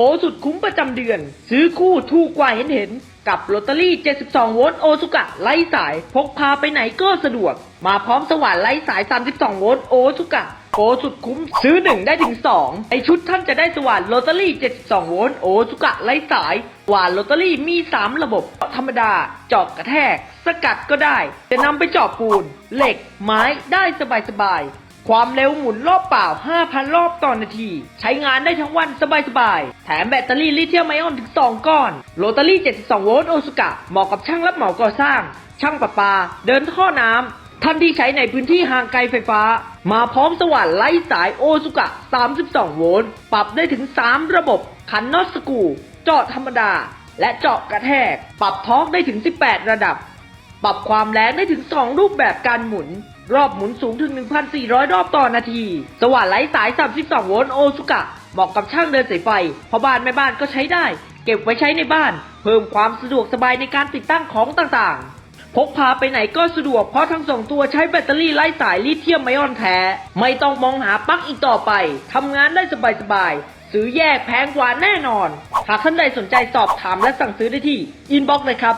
โปสุดคุ้มประจำเดือน ซื้อคู่ถูกกว่าเห็นเห็นๆกับลอตเตอรี่ 72 โวลต์โอซุกะไร้สาย พกพาไปไหนก็สะดวก มาพร้อมสว่านไร้สาย 32 โวลต์โอซุกะโปรสุดคุ้มซื้อ 1 ได้ถึง 2 ในชุดท่านจะได้สว่านลอตเตอรี่ 72 โวลต์โอซุกะไร้สายสว่านลอตเตอรี่มี 3 ระบบ ธรรมดาเจาะกระแทก สกัดก็ได้ จะนำไปเจาะปูน เหล็ก ไม้ได้สบายๆ ความเร็วหมุนรอบเปล่า 5,000 รอบต่อนาที ใช้งานได้ทั้งวันสบายๆ แถมแบตเตอรี่ลิเธียมไอออนถึง 2 ก้อน โรตารี่ 72 โวลต์โอซุกะ เหมาะกับช่างรับเหมาก่อสร้าง ช่างประปา เดินท่อน้ำ ท่านที่ใช้ในพื้นที่ห่างไกลไฟฟ้า มาพร้อมสว่านไร้สายโอซุกะ 32 โวลต์ ปรับได้ถึง 3 ระบบ ขันน็อตสกู เจาะธรรมดา และเจาะกระแทก ปรับทอร์กได้ถึง 18 ระดับ ปรับความแรงได้ถึง 2 รูปแบบการหมุน รอบหมุนสูงถึง 1,400 รอบต่อนาที สว่านไร้สาย 32 โวลต์โอซุกะ เหมาะกับช่างเดินสายไฟพอบ้านแม่บ้านก็ใช้ได้ เก็บไว้ใช้ในบ้าน เพิ่มความสะดวกสบายในการติดตั้งของต่างๆ พกพาไปไหนก็สะดวกเพราะทั้งสองตัวใช้แบตเตอรี่ไร้สายลิเธียมไอออนแท้ ไม่ต้องมองหาปลั๊กอีกต่อไปทำงานได้สบายๆซื้อแยกแพงกว่าแน่นอนหากท่านใดสนใจสอบถามและสั่งซื้อได้ที่อินบ็อกซ์เลยครับ